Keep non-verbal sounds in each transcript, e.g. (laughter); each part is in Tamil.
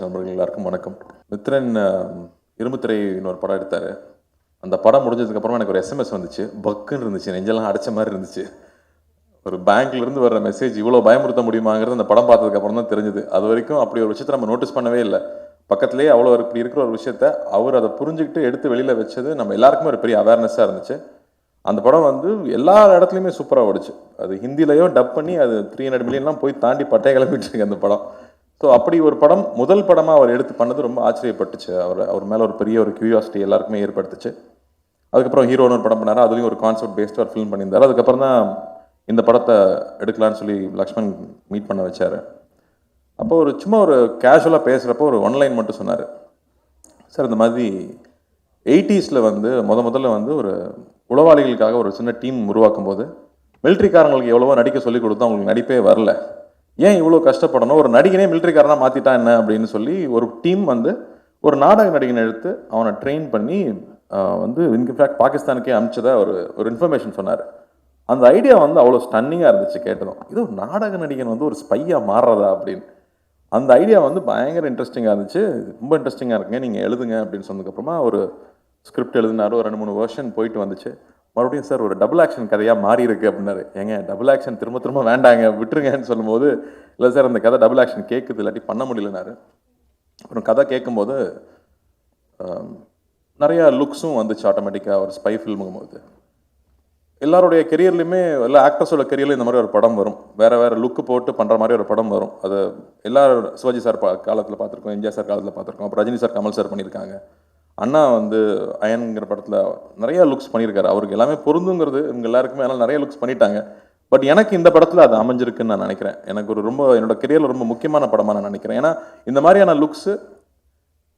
பத்திரிகை நண்பர்கள் எல்லாருக்கும் வணக்கம். மித்ரன் அஹ், ஒரு படம் எடுத்தார். அந்த படம் முடிஞ்சதுக்கப்புறமா எனக்கு ஒரு எஸ்எம்எஸ் வந்துச்சு. பக்குன்னு இருந்துச்சு. நெஞ்செல்லாம் அடைச்ச மாதிரி இருந்துச்சு. ஒரு பேங்க்ல இருந்து வர்ற மெசேஜ் இவ்வளோ பயமுறுத்த முடியுமாங்கிறது அந்த படம் பார்த்ததுக்கப்புறம் தான் தெரிஞ்சுது. அது வரைக்கும் அப்படி ஒரு விஷயத்தை நம்ம நோட்டீஸ் பண்ணவே இல்லை. பக்கத்துலேயே அவ்வளோ இப்படி இருக்கிற ஒரு விஷயத்த அவர் அதை புரிஞ்சுக்கிட்டு எடுத்து வெளியில் வச்சது நம்ம எல்லாருக்குமே ஒரு பெரிய அவேர்னஸாக இருந்துச்சு. அந்த படம் வந்து எல்லா இடத்துலையுமே சூப்பராக ஓடிச்சு. அது ஹிந்திலையும் டப் பண்ணி அது த்ரீ ஹண்ட்ரட் மில்லியன்லாம் போய் தாண்டி பட்டைய கிளம்பிட்டு இருக்கு அந்த படம். ஸோ அப்படி ஒரு படம் முதல் படமாக அவர் எடுத்து பண்ணது ரொம்ப ஆச்சரியப்பட்டுச்சு. அவர் அவர் மேலே ஒரு பெரிய ஒரு கியூரியாசிட்டி எல்லாருக்குமே ஏற்படுத்துச்சு. அதுக்கப்புறம் ஹீரோன்னு ஒரு படம் பண்ணார். அதுலேயும் ஒரு கான்செப்ட் பேஸ்ட் ஒரு ஃபிலிம் பண்ணியிருந்தார். அதுக்கப்புறம் தான் இந்த படத்தை எடுக்கலான்னு சொல்லி லக்ஷ்மண் மீட் பண்ண வச்சார். அப்போ ஒரு சும்மா ஒரு கேஷுவலாக பேசுகிறப்போ ஒரு ஒன்லைன் மட்டும் சொன்னார். சார் இந்த மாதிரி எயிட்டிஸில் வந்து முத முதல்ல வந்து ஒரு உளவாளிகளுக்காக ஒரு சின்ன டீம் உருவாக்கும் போது மிலிட்ரிக்காரங்களுக்கு எவ்வளவோ நடிக்க சொல்லி கொடுத்தா அவங்களுக்கு நடிப்பே வரல. ஏன் இவ்வளோ கஷ்டப்படணும்? ஒரு நடிகனே மிலிட்ரிக்காரனாக மாற்றிட்டா என்ன? அப்படின்னு சொல்லி ஒரு டீம் வந்து ஒரு நாடக நடிகனை எடுத்து அவனை ட்ரெயின் பண்ணி வந்து இன்ஃபேக்ட் பாகிஸ்தானுக்கே அனுப்பிச்சதை ஒரு ஒரு இன்ஃபர்மேஷன் சொன்னார். அந்த ஐடியா வந்து அவ்வளோ ஸ்டன்னிங்காக இருந்துச்சு கேட்டதும். இது ஒரு நாடக நடிகன் வந்து ஒரு ஸ்பையாக மாறுறதா அப்படின்னு. அந்த ஐடியா வந்து பயங்கர இன்ட்ரெஸ்டிங்காக இருந்துச்சு. ரொம்ப இன்ட்ரெஸ்டிங்காக இருக்குங்க. நீங்கள் எழுதுங்க அப்படின்னு சொன்னதுக்கப்புறமா ஒரு ஸ்கிரிப்ட் எழுதினாரு ஒரு ரெண்டு மூணு வருஷன் போயிட்டு வந்துச்சு. மறுபடியும் சார் ஒரு டபுள் ஆக்ஷன் கதையாக மாறி இருக்கு அப்படின்னாரு. ஏங்க டபுள் ஆக்ஷன் திரும்ப திரும்ப வேண்டாங்க விட்டுருங்கன்னு சொல்லும்போது இல்லை சார் அந்த கதை டபுள் ஆக்ஷன் கேட்குது இல்லாட்டி பண்ண முடியலனாரு அப்புறம் கதை கேட்கும்போது நிறையா லுக்ஸும் வந்துச்சு ஆட்டோமேட்டிக்காக ஒரு ஸ்பை ஃபில்முங்கும் போது எல்லாருடைய கெரியர்லையுமே எல்லா ஆக்டர்ஸோட கெரியரில் இந்த மாதிரி ஒரு படம் வரும். வேறு வேறு லுக்கு போட்டு பண்ணுற மாதிரி ஒரு படம் வரும். அது எல்லா சிவாஜி சார் பா காலத்தில் பார்த்துருக்கோம் எம்ஜிஆர் சார் காலத்தில் பார்த்துருக்கோம் அப்புறம் ரஜினி சார் கமல் சார் பண்ணியிருக்காங்க. அண்ணா வந்து அயன்ங்கிற படத்தில் நிறையா லுக்ஸ் பண்ணியிருக்காரு. அவருக்கு எல்லாமே பொருந்துங்கிறது இவங்க எல்லாருக்குமே அதனால் நிறைய லுக்ஸ் பண்ணிட்டாங்க. பட் எனக்கு இந்த படத்தில் அது அமைஞ்சிருக்குன்னு நான் நினைக்கிறேன். எனக்கு ஒரு ரொம்ப என்னோட கெரியரில் ரொம்ப முக்கியமான படமாக நான் நினைக்கிறேன். ஏன்னா இந்த மாதிரியான லுக்ஸு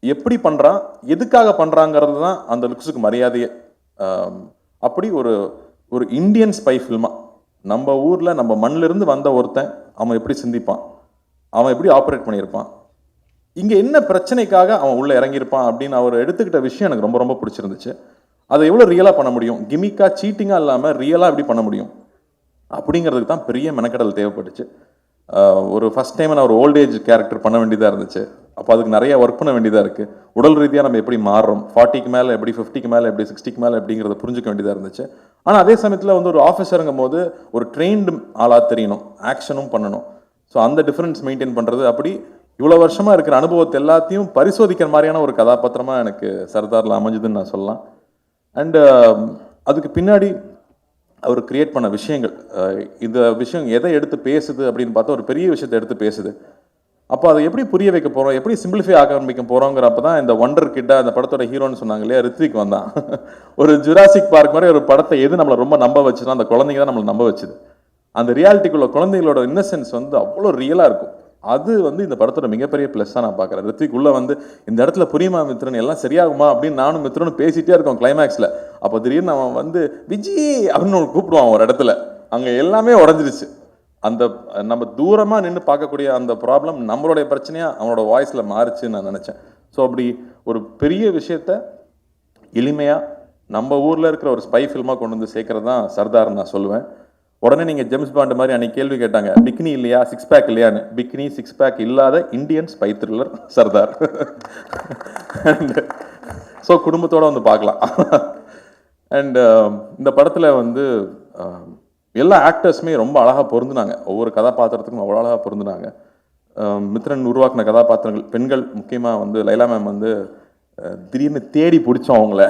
எப்படி பண்ணுறான் எதுக்காக பண்ணுறாங்கிறது தான் அந்த லுக்ஸுக்கு மரியாதையே. அப்படி ஒரு ஒரு இந்தியன் ஸ்பை ஃபில்மாக நம்ம ஊரில் நம்ம மண்ணிலிருந்து வந்த ஒருத்தன் அவன் எப்படி சிந்திப்பான்? அவன் எப்படி ஆப்ரேட் பண்ணியிருப்பான்? இங்கே என்ன பிரச்சனைக்காக அவன் உள்ளே இறங்கியிருப்பான் அப்படின்னு அவர் எடுத்துக்கிட்ட விஷயம் எனக்கு ரொம்ப ரொம்ப பிடிச்சிருந்துச்சு. அதை எவ்வளோ ரியலாக பண்ண முடியும்? கிமிக்காக சீட்டிங்காக இல்லாமல் ரியலாக எப்படி பண்ண முடியும்? அப்படிங்கிறதுக்கு தான் பெரிய மெனக்கடல் தேவைப்பட்டுச்சு. ஒரு ஃபஸ்ட் டைம் நான் ஒரு ஓல்டேஜ் கேரக்டர் பண்ண வேண்டியதாக இருந்துச்சு. அப்போ அதுக்கு நிறைய ஒர்க் பண்ண வேண்டியதாக இருக்குது உடல் ரீதியாக நம்ம எப்படி மாறுறோம்? ஃபார்ட்டிக்கு மேலே எப்படி ஃபிஃப்டிக்கு மேலே எப்படி சிக்ஸ்டிக்கு மேலே எப்படிங்கிறத புரிஞ்சுக்க வேண்டியதாக இருந்துச்சு. ஆனால் அதே சமயத்தில் வந்து ஒரு ஆஃபீஸருங்கும் போது ஒரு ட்ரெயின்டு ஆளாக தெரியணும். ஆக்ஷனும் பண்ணணும். ஸோ அந்த டிஃப்ரென்ஸ் மெயின்டைன் பண்ணுறது அப்படி இவ்வளோ வருஷமாக இருக்கிற அனுபவத்தை எல்லாத்தையும் பரிசோதிக்கிற மாதிரியான ஒரு கதாபாத்திரமாக எனக்கு சர்தாரில் அமைஞ்சதுன்னு நான் சொல்லலாம். அண்டு um, அதுக்கு பின்னாடி அவர் கிரியேட் பண்ண விஷயங்கள் இந்த விஷயம் எதை எடுத்து பேசுது அப்படின்னு பார்த்தா ஒரு பெரிய விஷயத்தை எடுத்து பேசுது. அப்போ அதை எப்படி புரிய வைக்க போகிறோம் எப்படி சிம்பிளிஃபை ஆக ஆரம்பிக்க போகிறோங்கிறப்ப தான் இந்த ஒண்டர் கிட்டா அந்த படத்தோட ஹீரோன்னு சொன்னாங்க இல்லையா ரித்விக் வந்தான். (laughs) ஒரு ஜுராசிக் பார்க் மாதிரி ஒரு படத்தை எது நம்மளை ரொம்ப நம்ப வச்சுன்னா அந்த குழந்தைங்க தான் நம்மளை நம்ப வச்சுது. அந்த ரியாலிட்டிக்குள்ள குழந்தைகளோட இன்னசென்ஸ் வந்து அவ்வளோ ரியலாக இருக்கும். அது வந்து இந்த படத்தோட மிகப்பெரிய ப்ளஸ்ஸாக நான் பார்க்குறேன். ரித்விக் உள்ளே வந்து இந்த இடத்துல புரியுமா மித்ரன் எல்லாம் சரியாகுமா அப்படின்னு நானும் மித்ரனும் பேசிகிட்டே இருக்கோம் கிளைமேக்ஸில் அப்போ திடீர்னு அவன் வந்து விஜி அப்படின்னு ஒன்று கூப்பிடுவான் ஒரு இடத்துல. அங்கே எல்லாமே உடஞ்சிருச்சு. அந்த நம்ம தூரமாக நின்று பார்க்கக்கூடிய அந்த ப்ராப்ளம் நம்மளுடைய பிரச்சனையாக அவனோட வாய்ஸில் மாறுச்சுன்னு நான் நினச்சேன். ஸோ அப்படி ஒரு பெரிய விஷயத்த எளிமையாக நம்ம ஊரில் இருக்கிற ஒரு ஸ்பை ஃபில்மாக கொண்டு வந்து சேர்க்குறது தான் சர்தார் நான் சொல்லுவேன். உடனே நீங்கள் ஜேம்ஸ் பாண்ட் மாதிரி அன்னைக்கு கேள்வி கேட்டாங்க பிக்னி இல்லையா? சிக்ஸ் பேக் இல்லையான்னு? பிக்னி சிக்ஸ் பேக் இல்லாத Indian spy thriller Sardar. So குடும்பத்தோடு வந்து பார்க்கலாம். அண்ட் um, இந்த படத்தில் வந்து um, எல்லா ஆக்டர்ஸுமே ரொம்ப அழகாக பொருந்துனாங்க. ஒவ்வொரு கதாபாத்திரத்துக்கும் அவ்வளோ அழகாக பொருந்துனாங்க. Um, மித்ரன் உருவாக்கின கதாபாத்திரங்கள் பெண்கள் முக்கியமாக வந்து லைலா மேம் வந்து திடீர்னு தேடி பிடிச்சோம் அவங்கள.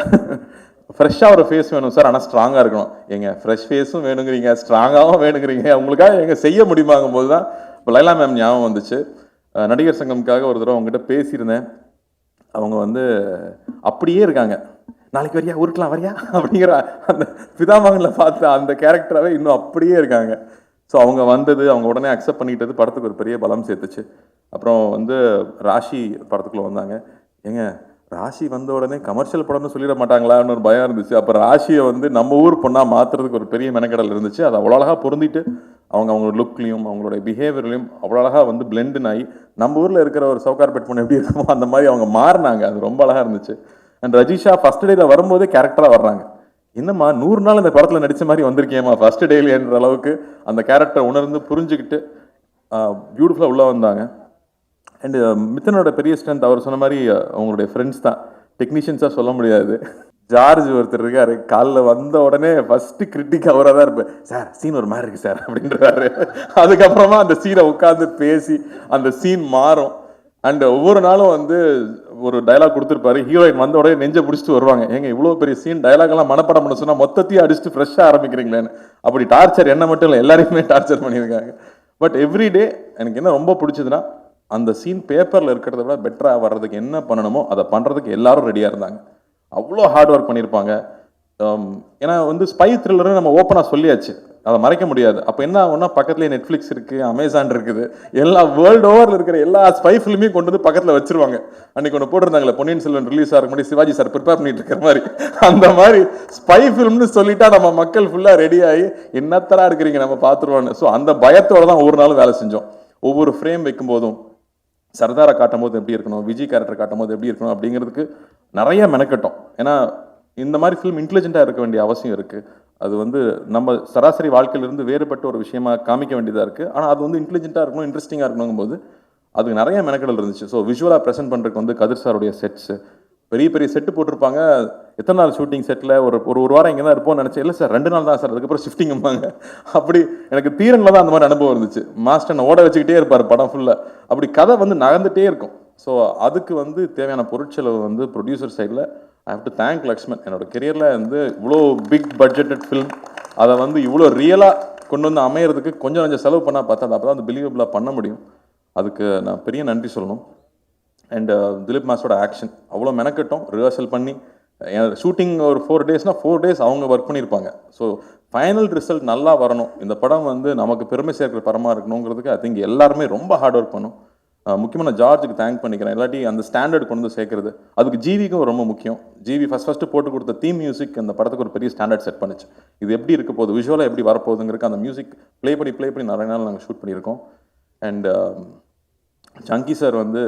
ஃப்ரெஷ்ஷாக ஒரு ஃபேஸ் வேணும் சார் ஆனால் ஸ்ட்ராங்காக இருக்கணும். ஏங்க ஃப்ரெஷ் ஃபேஸும் வேணுங்கிறீங்க ஸ்ட்ராங்காகவும் வேணுங்கிறீங்க. உங்களுக்காக எங்கே செய்ய முடியுமாங்கும் போது தான் இப்போ லைலா மேம் ஞாபகம் வந்துச்சு. நடிகர் சங்கம்காக ஒரு தடவை அவங்ககிட்ட பேசியிருந்தேன். அவங்க வந்து அப்படியே இருக்காங்க. நாளைக்கு வரியா? உருட்டலாம் வரியா? (laughs) அப்படிங்கிற அந்த பிதாமகனில் பார்த்த அந்த கேரக்டராகவே இன்னும் அப்படியே இருக்காங்க. ஸோ அவங்க வந்தது அவங்க உடனே அக்செப்ட் பண்ணிக்கிட்டது படத்துக்கு ஒரு பெரிய பலம் சேர்த்துச்சு. அப்புறம் வந்து ராஷி படத்துக்குள்ளே வந்தாங்க. ஏங்க ராஷி வந்த உடனே கமர்ஷியல் படம்னு சொல்லிட மாட்டாங்களான்னு ஒரு பயம் இருந்துச்சு. அப்போ ராஷியை வந்து நம்ம ஊர் பொண்ணாக மாற்றுறதுக்கு ஒரு பெரிய மெனக்கடல் இருந்துச்சு. அது அவ்வளோ அழகாக பொருந்திட்டு அவங்க அவங்களோட லுக்லையும் அவங்களுடைய பிஹேவியர்லையும் அவ்வளோ அழகாக வந்து பிளெண்டுன் ஆகி நம்ம ஊரில் இருக்கிற ஒரு சவுகார்பேட் பொண்ணு எப்படி இருக்குமோ அந்த மாதிரி அவங்க மாறினாங்க. அது ரொம்ப அழகாக இருந்துச்சு. அண்ட் ரஜிஷா ஃபஸ்ட் டேல வரும்போதே கேரக்டராக வர்றாங்க. என்னம்மா நூறு நாள் இந்த படத்தில் நடித்த மாதிரி வந்திருக்கேம்மா ஃபஸ்ட் டேலேன்ற அளவுக்கு அந்த கேரக்டரை உணர்ந்து புரிஞ்சுக்கிட்டு பியூட்டிஃபுல்லாக உள்ளே வந்தாங்க. அண்டு uh, மித்தனோட பெரிய ஸ்ட்ரென்த் அவர் சொன்ன மாதிரி அவங்களுடைய ஃப்ரெண்ட்ஸ் தான். டெக்னீஷியன்ஸாக சொல்ல முடியாது. ஜார்ஜ் ஒருத்தர் இருக்காரு. காலைல வந்த உடனே ஃபஸ்ட்டு கிரிட்டிக் அவராக தான் இருப்பேன் சார் சீன் ஒரு மாதிரி இருக்குது சார் அப்படின்றாரு. அதுக்கப்புறமா அந்த சீனை உட்காந்து பேசி அந்த சீன் மாறும். அண்ட் ஒவ்வொரு நாளும் வந்து ஒரு டயலாக் கொடுத்துருப்பாரு. ஹீரோயின் வந்த உடனே நெஞ்ச பிடிச்சிட்டு வருவாங்க. எங்க இவ்வளோ பெரிய சீன் டைலாக்லாம் மனப்படம் பண்ண சொன்னால் மொத்தத்தையும் அடிச்சுட்டு ஃப்ரெஷ்ஷாக ஆரம்பிக்கிறீங்களேன்னு. அப்படி டார்ச்சர் என்ன மட்டும் இல்லை எல்லாரையுமே டார்ச்சர் பண்ணியிருக்காங்க. பட் எவ்ரிடே எனக்கு என்ன ரொம்ப பிடிச்சதுன்னா அந்த சீன் பேப்பரில் இருக்கிறத விட பெட்டராக வர்றதுக்கு என்ன பண்ணணுமோ அதை பண்ணுறதுக்கு எல்லாரும் ரெடியாக இருந்தாங்க. அவ்வளோ ஹார்ட் ஒர்க் பண்ணியிருப்பாங்க. ஏன்னா வந்து ஸ்பை த்ரில்லர்னு நம்ம ஓப்பனாக சொல்லியாச்சு. அதை மறைக்க முடியாது. அப்போ என்ன ஆகும்னா பக்கத்துலேயே நெட்ஃப்ளிக்ஸ் இருக்குது அமேசான் இருக்குது. எல்லா வேர்ல்டு ஓவரில் இருக்கிற எல்லா ஸ்பை ஃபிலிமையும் கொண்டு வந்து பக்கத்தில் வச்சிருவாங்க. அன்றைக்கி ஒன்று போட்டிருந்தாங்களே பொன்னியின் செல்வன் ரிலீஸ் ஆகிற முன்னாடி சிவாஜி சார் ப்ரிப்பேர் பண்ணிட்டு இருக்கிற மாதிரி. அந்த மாதிரி ஸ்பை ஃபிலிம்னு சொல்லிட்டா நம்ம மக்கள் ஃபுல்லாக ரெடி ஆகி என்னத்தரா இருக்கிறீங்க? நம்ம பார்த்துருவோன்னு ஸோ அந்த பயத்தோட தான் ஒவ்வொரு நாளும் வேலை செஞ்சோம். ஒவ்வொரு ஃப்ரேம் வைக்கும் போதும் சர்தாரை காட்டும் போது எப்படி இருக்கணும்? விஜய் கேரக்டர் காட்டும் போது எப்படி இருக்கணும்? அப்படிங்கிறதுக்கு நிறைய மெனக்கட்டும். ஏன்னா இந்த மாதிரி ஃபிலிம் இன்டெலிஜென்ட்டாக இருக்க வேண்டிய அவசியம் இருக்குது அது வந்து நம்ம சராசரி வாழ்க்கையிலிருந்து வேறுபட்ட ஒரு விஷயமா காமிக்க வேண்டியதாக இருக்குது ஆனால் அது வந்து இன்டெலிஜென்ட்டாக இருக்கணும் இன்ட்ரெஸ்டிங்காக இருக்கணுங்கும் போது அதுக்கு நிறைய மெனக்கடல் இருந்துச்சு. ஸோ விஷுவலாக ப்ரெசென்ட் பண்ணுறதுக்கு வந்து கதிர் சாருடைய செட்ஸு பெரிய பெரிய செட்டு போட்டிருப்பாங்க. எத்தனை நாள் ஷூட்டிங் செட்டில் ஒரு ஒரு ஒரு வாரம் இங்கே தான் இருப்போம்னு நினச்சேன் இல்லை சார் ரெண்டு நாள் தான் சார் அதுக்கப்புறம் ஷிஃப்டிங்கும்பாங்க அப்படி எனக்கு தீரனில் தான் அந்த மாதிரி அனுபவம் இருந்துச்சு. மாஸ்டர் ஓட வச்சுக்கிட்டே இருப்பார் படம் ஃபுல்லாக அப்படி கதை வந்து நகர்ந்துட்டே இருக்கும். ஸோ அதுக்கு வந்து தேவையான பொருட்செலவு வந்து ப்ரொடியூசர் சைடில் I have to thank Lakshman என்னோட கெரியரில் வந்து இவ்வளோ பிக் பட்ஜெட்டட் ஃபிலிம் அதை வந்து இவ்வளோ ரியலாக கொண்டு வந்து அமையிறதுக்கு கொஞ்சம் கொஞ்சம் செலவு பண்ணால் பார்த்தா அதை அப்போ தான் அது பிலீவபிளாக பண்ண முடியும். அதுக்கு நான் பெரிய நன்றி சொல்லணும். அண்ட் திலீப் மாஸோட ஆக்ஷன் அவ்வளோ மெனக்கட்டும். ரிஹர்சல் பண்ணி ஷூட்டிங் ஒரு ஃபோர் டேஸ்னால் ஃபோர் டேஸ் அவங்க ஒர்க் பண்ணியிருப்பாங்க. ஸோ ஃபைனல் ரிசல்ட் நல்லா வரணும். இந்த படம் வந்து நமக்கு பெருமை சேர்க்கிற படமாக இருக்கணுங்கிறதுக்கு ஐ திங்க் எல்லாருமே ரொம்ப ஹார்ட் ஒர்க் பண்ணும். முக்கியமாக நான் ஜார்ஜுக்கு தேங்க் பண்ணிக்கிறேன். இல்லாட்டி அந்த ஸ்டாண்டர்ட் கொண்டு வந்து சேர்க்குறது. அதுக்கு ஜிவிக்கும் ரொம்ப முக்கியம். ஜிவி ஃபஸ்ட் ஃபஸ்ட்டு போட்டு கொடுத்த தீம் மியூசிக் அந்த படத்துக்கு ஒரு பெரிய ஸ்டாண்டர்ட் செட் பண்ணுச்சு. இது எப்படி இருக்க போகுது? விஷுவலாக எப்படி வரப்போகுதுங்கிறதுக்கு அந்த மியூசிக் ப்ளே பண்ணி ப்ளே பண்ணி நிறைய நாள் நாங்கள் ஷூட் பண்ணியிருக்கோம். அண்ட் சங்கி சார் வந்து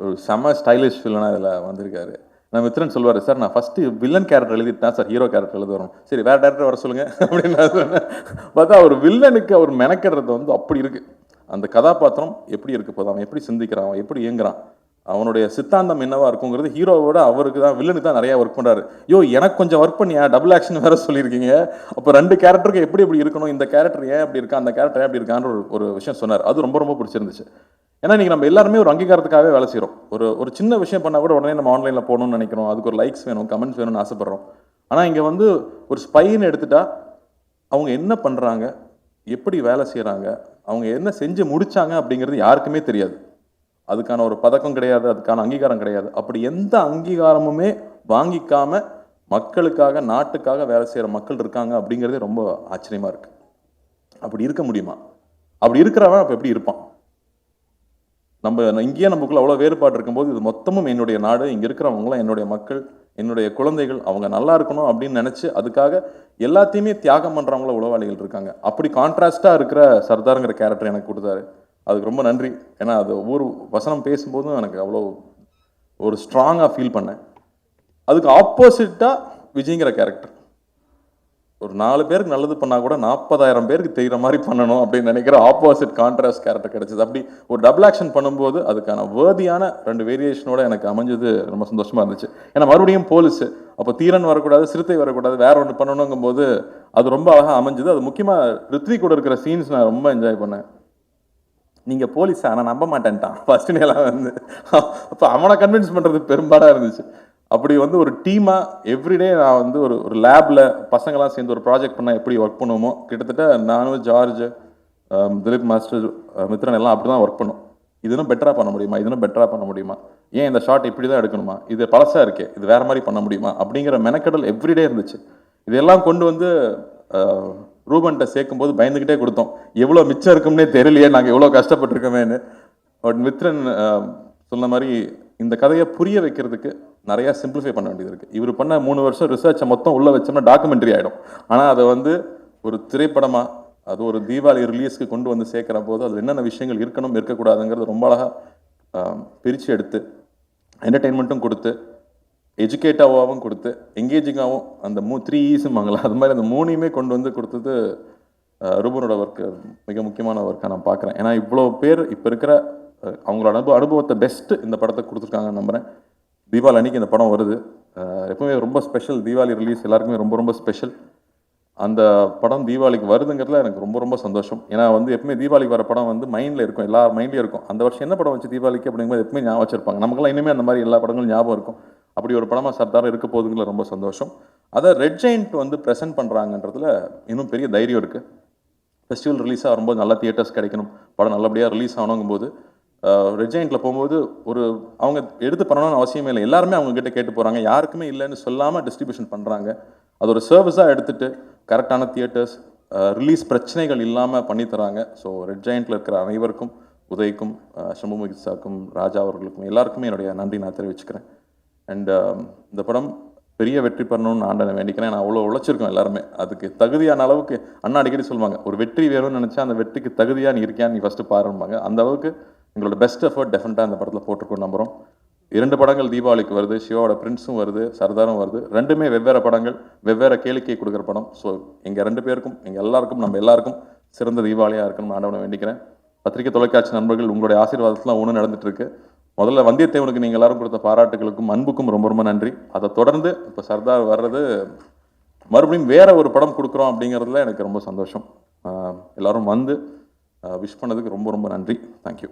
ஒரு செம ஸ்டைலிஷ் வில்லனாக இதில் வந்திருக்காரு. நான் மித்ரன் சொல்லுவார் சார் நான் ஃபஸ்ட்டு வில்லன் கேரக்டர் எழுதிட்டேன் சார் ஹீரோ கேரக்டர் எழுத வரும் சரி வேறு டேரக்டர் வர சொல்லுங்கள் (laughs) அப்படின்னு சொன்னேன் பார்த்தா ஒரு வில்லனுக்கு அவர் மெனக்கிறது வந்து அப்படி இருக்குது அந்த கதாபாத்திரம் எப்படி இருக்க போதும் அவன் எப்படி சிந்திக்கிறான்? அவன் எப்படி இயங்குறான்? அவனுடைய சித்தாந்தம் என்னவா இருக்குங்கிறது ஹீரோவோட அவருக்கு தான் வில்லனுக்கு தான் நிறைய ஒர்க் பண்ணுறாரு யோ எனக்கு கொஞ்சம் ஒர்க் பண்ணியா? டபுள் ஆக்ஷன் வேற சொல்லியிருக்கீங்க. அப்போ ரெண்டு கேரக்டருக்கு எப்படி எப்படி இருக்கணும்? இந்த கேரக்டர் ஏன் அப்படி இருக்கா? அந்த கேரக்டர் ஏன் அப்படி இருக்கான்ற ஒரு ஒரு விஷயம் சொன்னார். அது ரொம்ப ரொம்ப பிடிச்சிருந்துச்சு. ஏன்னா இன்றைக்கி நம்ம எல்லாருமே ஒரு அங்கீகாரத்துக்காகவே வேலை செய்கிறோம் ஒரு ஒரு சின்ன விஷயம் பண்ணால் கூட உடனே நம்ம ஆன்லைனில் போகணும்னு நினைக்கிறோம். அதுக்கு ஒரு லைக்ஸ் வேணும் கமெண்ட்ஸ் வேணும்னு ஆசைப்படுறோம். ஆனால் இங்கே வந்து ஒரு ஸ்பைன்னு எடுத்துட்டா அவங்க என்ன பண்ணுறாங்க எப்படி வேலை செய்கிறாங்க அவங்க என்ன செஞ்சு முடித்தாங்க அப்படிங்கிறது யாருக்குமே தெரியாது. அதுக்கான ஒரு பதக்கம் கிடையாது அதுக்கான அங்கீகாரம் கிடையாது. அப்படி எந்த அங்கீகாரமுமே வாங்கிக்காம மக்களுக்காக நாட்டுக்காக வேலை செய்கிற மக்கள் இருக்காங்க அப்படிங்கிறதே ரொம்ப ஆச்சரியமாக இருக்குது அப்படி இருக்க முடியுமா? அப்படி இருக்கிறவன் அப்போ எப்படி இருப்பான்? நம்ம இங்கேயே நமக்குள்ள அவ்வளோ வேறுபாடு இருக்கும்போது இது மொத்தமும் என்னுடைய நாடு இங்கே இருக்கிறவங்களாம் என்னுடைய மக்கள் என்னுடைய குழந்தைகள் அவங்க நல்லா இருக்கணும் அப்படின்னு நினச்சி அதுக்காக எல்லாத்தையுமே தியாகம் பண்ணுறவங்கள உளவாளிகள் இருக்காங்க. அப்படி கான்ட்ராஸ்டாக இருக்கிற சர்தாருங்கிற கேரக்டர் எனக்கு கொடுத்தாரு. அதுக்கு ரொம்ப நன்றி. ஏன்னா அது ஒவ்வொரு வசனம் பேசும்போதும் எனக்கு அவ்வளோ ஒரு ஸ்ட்ராங்காக ஃபீல் பண்ணேன். அதுக்கு ஆப்போசிட்டாக விஜய்ங்கிற கேரக்டர் ஒரு நாலு பேருக்கு நல்லது பண்ணால் கூட நாற்பதாயிரம் பேருக்கு தெரிகிற மாதிரி பண்ணணும் அப்படின்னு நினைக்கிற ஆப்போசிட் கான்ட்ராஸ்ட் கேரக்டர் கிடைச்சது. அப்படி ஒரு டபுள் ஆக்ஷன் பண்ணும்போது அதுக்கான வேர்தியான ரெண்டு வேரியேஷனோட எனக்கு அமைஞ்சது ரொம்ப சந்தோஷமாக இருந்துச்சு. ஏன்னா மறுபடியும் போலீஸ் அப்போ தீரன் வரக்கூடாது சிறுத்தை வரக்கூடாது வேற ஒன்று பண்ணணுங்கும் போது அது ரொம்ப அழகாக அமைஞ்சது. அது முக்கியமாக ரித்விக் கூட இருக்கிற சீன்ஸ் நான் ரொம்ப என்ஜாய் பண்ணேன். நீங்கள் போலீஸா நான் நம்ப மாட்டேன்ட்டான். ஃபர்ஸ்ட் நேலாம் வந்து. அப்போ அவனை கன்வின்ஸ் பண்ணுறது பெரும்பாடாக இருந்துச்சு. அப்படி வந்து ஒரு டீமாக எவ்ரிடே நான் வந்து ஒரு ஒரு லேபில் பசங்களாம் சேர்ந்து ஒரு ப்ராஜெக்ட் பண்ணால் எப்படி ஒர்க் பண்ணுவோமோ கிட்டத்தட்ட நானும் ஜார்ஜ் திலீப் மாஸ்டர் மித்ரன் எல்லாம் அப்படி தான் ஒர்க் பண்ணோம் இதுன்னு பெட்டராக பண்ண முடியுமா? இதுனும் பெட்டராக பண்ண முடியுமா? ஏன் இந்த ஷாட் இப்படி தான் எடுக்கணுமா? இது பழசாக இருக்கே இது வேறு மாதிரி பண்ண முடியுமா? அப்படிங்கிற மெனக்கடல் எவ்ரிடே இருந்துச்சு. இதெல்லாம் கொண்டு வந்து ரூபன்கிட்ட சேர்க்கும்போது பயந்துக்கிட்டே கொடுத்தோம். எவ்வளோ மிச்சம் இருக்கும்னே தெரியலையே நாங்கள் எவ்வளோ கஷ்டப்பட்டிருக்கோமேன்னு. பட் மித்ரன் சொன்ன மாதிரி இந்த கதையை புரிய வைக்கிறதுக்கு நிறையா சிம்பிளிஃபை பண்ண வேண்டியது இருக்குது இவர் பண்ண மூணு வருஷம் ரிசர்ச்சை மொத்தம் உள்ளே வச்சோம்னா டாக்குமெண்ட்ரி ஆகிடும் ஆனால் அதை வந்து ஒரு திரைப்படமாக அது ஒரு தீபாவளி ரிலீஸ்க்கு கொண்டு வந்து சேர்க்குற போது அதில் என்னென்ன விஷயங்கள் இருக்கணும் இருக்கக்கூடாதுங்கிறது ரொம்ப அழகாக பிரித்து எடுத்து என்டர்டெயின்மெண்ட்டும் கொடுத்து எஜுகேட்டாகவும் கொடுத்து எங்கேஜிங்காகவும் அந்த மூ த்ரீ ஈஸுமாங்களா அது மாதிரி அந்த மூணையுமே கொண்டு வந்து கொடுத்தது ரூபனோட ஒர்க்கு மிக முக்கியமான ஒர்க்காக நான் பார்க்குறேன். ஏன்னா இவ்வளோ பேர் இப்போ இருக்கிற அவங்களோட அனுபவ அனுபவத்தை பெஸ்ட்டு இந்த படத்தை கொடுத்துருக்காங்கன்னு நம்புகிறேன் தீபாவளி அன்னைக்கு இந்த படம் வருது. எப்பவுமே ரொம்ப ஸ்பெஷல் தீபாவளி ரிலீஸ் எல்லாருக்குமே ரொம்ப ரொம்ப ஸ்பெஷல் அந்த படம் தீபாவளிக்கு வருதுங்கிறதுல எனக்கு ரொம்ப ரொம்ப சந்தோஷம். ஏன்னா வந்து எப்பவுமே தீபாவளிக்கு வர படம் வந்து மைண்டில் இருக்கும். எல்லா மைண்ட்லேயும் இருக்கும். அந்த வருஷம் என்ன படம் வச்சு தீபாவளிக்கு அப்படிங்கும்போது எப்பவுமே ஞாபகம் வச்சிருப்பாங்க. நமக்குலாம் இனிமேல் அந்த மாதிரி எல்லா படங்களும் ஞாபகம் இருக்கும். அப்படி ஒரு படமாக சர்தார் இருக்க போகுதுங்கள ரொம்ப சந்தோஷம். அதை ரெட் ஜெயிண்ட் வந்து ப்ரெசென்ட் பண்ணுறாங்கன்றதுல இன்னும் பெரிய தைரியம் இருக்குது ஃபெஸ்டிவல் ரிலீஸாக வரும்போது நல்லா தியேட்டர்ஸ் கிடைக்கணும். படம் நல்லபடியாக ரிலீஸ் ஆகணுங்கும்போது ரெஜெயின்ட்டில் போகும்போது ஒரு அவங்க எடுத்து பண்ணணும்னு அவசியமே இல்லை. எல்லாருமே அவங்கக்கிட்ட கேட்டு போகிறாங்க யாருக்குமே இல்லைன்னு சொல்லாமல் டிஸ்ட்ரிபியூஷன் பண்ணுறாங்க அது ஒரு சர்வீஸாக எடுத்துட்டு கரெக்டான தியேட்டர்ஸ் ரிலீஸ் பிரச்சனைகள் இல்லாமல் பண்ணித்தராங்க ஸோ ரெட் ஜெயின்ட்டில் இருக்கிற அனைவருக்கும் உதய்க்கும் சண்முகி சாருக்கும் ராஜா அவர்களுக்கும் எல்லாருக்குமே என்னுடைய நன்றி நான் தெரிவிச்சுக்கிறேன். அண்ட் இந்த படம் பெரிய வெற்றி பெறணும்னு ஆண்டனை வேண்டிக்கிறேன். நான் அவ்வளோ உழைச்சிருக்கோம் எல்லாருமே. அதுக்கு தகுதியான அளவுக்கு அண்ணா அடிக்கடி சொல்லுவாங்க ஒரு வெற்றி வேணும்னு நினச்சா அந்த வெற்றிக்கு தகுதியாக நீ இருக்கியா நீ ஃபஸ்ட்டு பாரும்பாங்க. அந்த அளவுக்கு எங்களோட பெஸ்ட் எஃபர்ட் டெஃபினட்டாக அந்த படத்தில் போட்டிருக்கோம் நம்புகிறோம் இரண்டு படங்கள் தீபாவளிக்கு வருது சிவாவோட பிரின்ஸும் வருது சர்தாரும் வருது. ரெண்டுமே வெவ்வேறு படங்கள் வெவ்வேறு கேளிக்கை கொடுக்குற படம். ஸோ எங்கள் ரெண்டு பேருக்கும் எங்கள் எல்லாருக்கும் நம்ம எல்லாருக்கும் சிறந்த தீபாவளியாக இருக்கணும்னு ஆண்டவனை வேண்டிக்கிறேன். பத்திரிகை தொலைக்காட்சி நண்பர்கள் உங்களுடைய ஆசீர்வாதத்தில் ஒன்று நடந்துட்டுருக்கு. முதல்ல வந்தியத்தேவனுக்கு நீங்கள் எல்லாரும் கொடுத்த பாராட்டுகளுக்கும் அன்புக்கும் ரொம்ப ரொம்ப நன்றி. அதை தொடர்ந்து இப்போ சர்தார் வர்றது மறுபடியும் வேற ஒரு படம் கொடுக்குறோம் அப்படிங்கிறதுல எனக்கு ரொம்ப சந்தோஷம். எல்லாரும் வந்து விஷ் பண்ணதுக்கு ரொம்ப ரொம்ப நன்றி. தேங்க்யூ